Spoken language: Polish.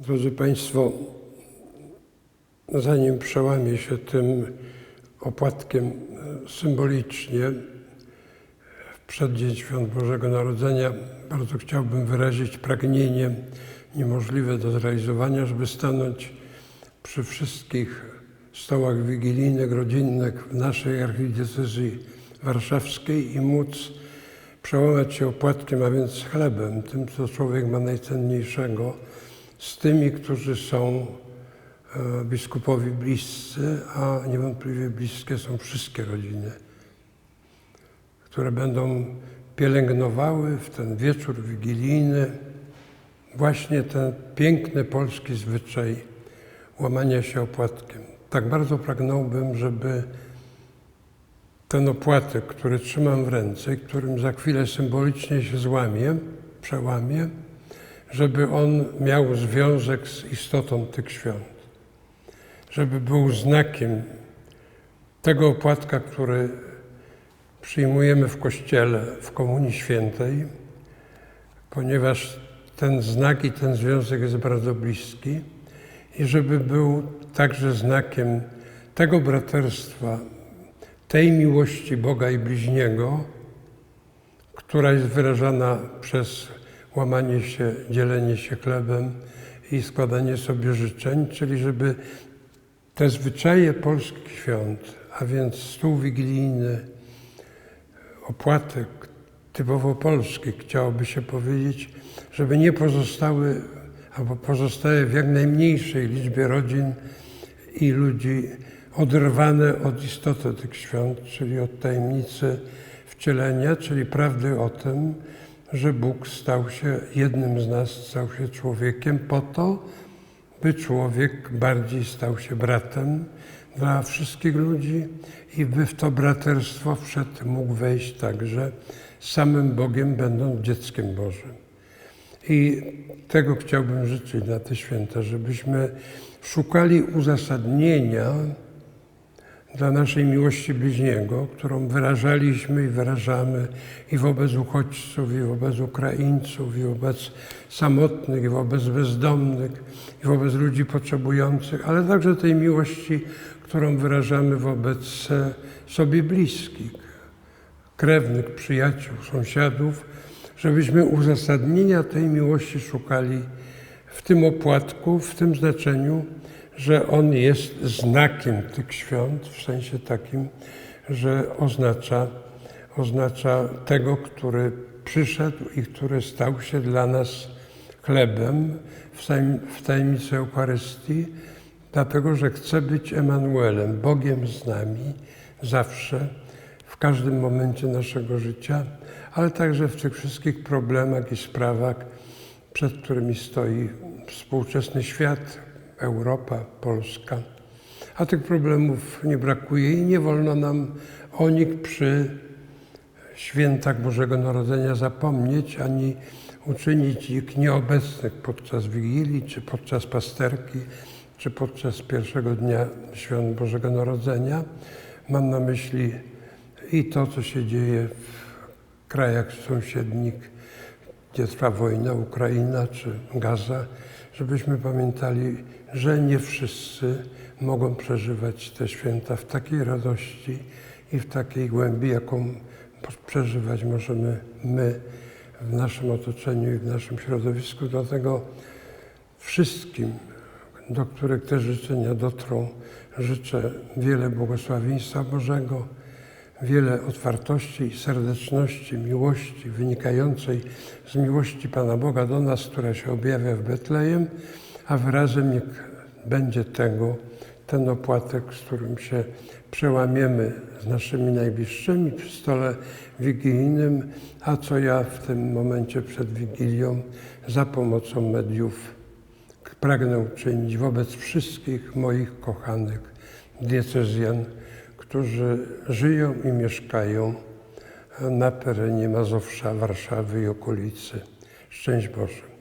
Drodzy Państwo, zanim przełamię się tym opłatkiem e, symbolicznie w przeddzień Świąt Bożego Narodzenia, bardzo chciałbym wyrazić pragnienie niemożliwe do zrealizowania, żeby stanąć przy wszystkich stołach wigilijnych, rodzinnych w naszej archidiecezji warszawskiej i móc przełamać się opłatkiem, a więc chlebem, tym, co człowiek ma najcenniejszego, z tymi, którzy są e, biskupowi bliscy, a niewątpliwie bliskie są wszystkie rodziny, które będą pielęgnowały w ten wieczór wigilijny właśnie ten piękny polski zwyczaj łamania się opłatkiem. Tak bardzo pragnąłbym, żeby ten opłatek, który trzymam w ręce którym za chwilę symbolicznie się złamię, przełamię, żeby on miał związek z istotą tych świąt. Żeby był znakiem tego opłatka, który przyjmujemy w Kościele, w Komunii Świętej, ponieważ ten znak i ten związek jest bardzo bliski i żeby był także znakiem tego braterstwa, tej miłości Boga i bliźniego, która jest wyrażana przez łamanie się, dzielenie się chlebem i składanie sobie życzeń, czyli żeby te zwyczaje polskich świąt, a więc stół wigilijny, opłatek typowo polski, chciałoby się powiedzieć, żeby nie pozostały albo pozostały w jak najmniejszej liczbie rodzin i ludzi oderwane od istoty tych świąt, czyli od tajemnicy wcielenia, czyli prawdy o tym, że Bóg stał się jednym z nas, stał się człowiekiem po to, by człowiek bardziej stał się bratem dla wszystkich ludzi i by w to braterstwo wszedł, mógł wejść także samym Bogiem, będąc dzieckiem Bożym. I tego chciałbym życzyć na te święta, żebyśmy szukali uzasadnienia dla naszej miłości bliźniego, którą wyrażaliśmy i wyrażamy i wobec uchodźców, i wobec Ukraińców, i wobec samotnych, i wobec bezdomnych, i wobec ludzi potrzebujących, ale także tej miłości, którą wyrażamy wobec e, sobie bliskich, krewnych, przyjaciół, sąsiadów, żebyśmy uzasadnienia tej miłości szukali w tym opłatku, w tym znaczeniu, że on jest znakiem tych świąt, w sensie takim, że oznacza, oznacza tego, który przyszedł i który stał się dla nas chlebem w tajemnicy Eucharystii, dlatego że chce być Emanuelem, Bogiem z nami zawsze, w każdym momencie naszego życia, ale także w tych wszystkich problemach i sprawach, przed którymi stoi współczesny świat, Europa, Polska. A tych problemów nie brakuje i nie wolno nam o nich przy świętach Bożego Narodzenia zapomnieć, ani uczynić ich nieobecnych podczas Wigilii, czy podczas pasterki, czy podczas pierwszego dnia Świąt Bożego Narodzenia. Mam na myśli i to, co się dzieje w krajach sąsiednich, gdzie trwa wojna, Ukraina czy Gaza, żebyśmy pamiętali, że nie wszyscy mogą przeżywać te święta w takiej radości i w takiej głębi, jaką przeżywać możemy my w naszym otoczeniu i w naszym środowisku. Dlatego wszystkim, do których te życzenia dotrą, życzę wiele błogosławieństwa Bożego, wiele otwartości i serdeczności, miłości wynikającej z miłości Pana Boga do nas, która się objawia w Betlejem, a wyrazem jak będzie tego ten opłatek, z którym się przełamiemy z naszymi najbliższymi przy stole wigilijnym, a co ja w tym momencie przed Wigilią za pomocą mediów pragnę uczynić wobec wszystkich moich kochanych diecezjan, którzy żyją i mieszkają na terenie Mazowsza, Warszawy i okolicy. Szczęść Boże.